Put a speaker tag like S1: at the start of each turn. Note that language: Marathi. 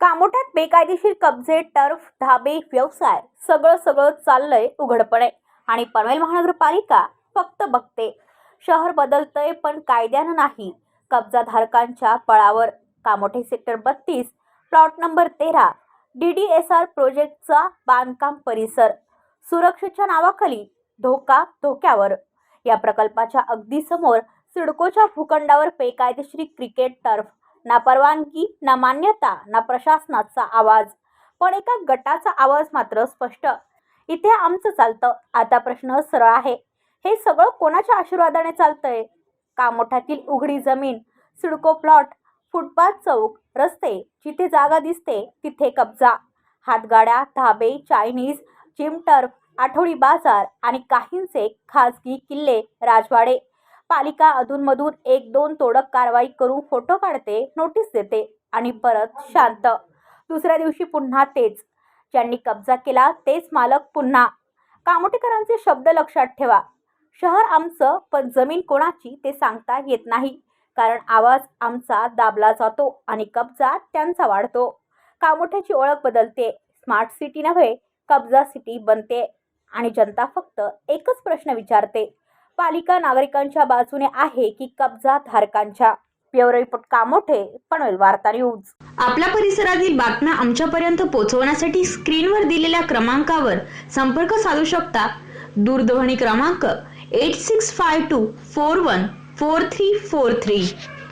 S1: कामोठ्यात बेकायदेशीर कब्जे टर्फ धाबे व्यवसाय सगळं सगळं चाललंय उघडपणे. आणि पनवेल महानगरपालिका फक्त बघते. शहर बदलतंय पण कायद्यानं नाही. कब्जाधारकांच्या बळावर कामोठे सेक्टर बत्तीस प्लॉट नंबर तेरा डी डी एस आर प्रोजेक्टचा बांधकाम परिसर. सुरक्षेच्या नावाखाली धोका धोक्यावर. या प्रकल्पाच्या अगदी समोर सिडकोच्या भूखंडावर बेकायदेशीर क्रिकेट टर्फ. ना परवानगी ना मान्यता ना प्रशासनाचा आवाज. पण एका गटाचा आवाज मात्र स्पष्ट. इथे आमचं चालतं. आता प्रश्न सरळ आहे. हे सगळं कोणाच्या आशीर्वादाने चालतंय? कामोठ्यातील उघडी जमीन सिडको प्लॉट फुटपाथ चौक रस्ते जिथे जागा दिसते तिथे कब्जा. हातगाड्या धाबे चायनीज जिम टर्फ आठवडी बाजार आणि काहींचे खाजगी किल्ले राजवाडे. पालिका अधूनमधून एक दोन तोडक कारवाई करून फोटो काढते नोटीस देते आणि परत शांत. दुसऱ्या दिवशी पुन्हा तेच. ज्यांनी कब्जा केला तेच मालक पुन्हा. कामोटेकरांचे शब्द लक्षात ठेवा. शहर आमचं पण जमीन कोणाची ते सांगता येत नाही. कारण आवाज आमचा दाबला जातो आणि कब्जा त्यांचा वाढतो. कामोठ्याची ओळख बदलते. स्मार्ट सिटी नव्हे कब्जा सिटी बनते आणि जनता फक्त एकच प्रश्न विचारते. पालिका नागरिकांच्या बाजूने आहे की कब्जा धारकांच्या? ब्युरो रिपोर्ट कामोठे पनवेल वार्ता न्यूज.
S2: आपल्या परिसरातील बातम्या आमच्यापर्यंत पोहोचवण्यासाठी स्क्रीनवर दिलेल्या क्रमांकावर संपर्क साधू शकता. दूरध्वनी क्रमांक eight six five two four one four three four three.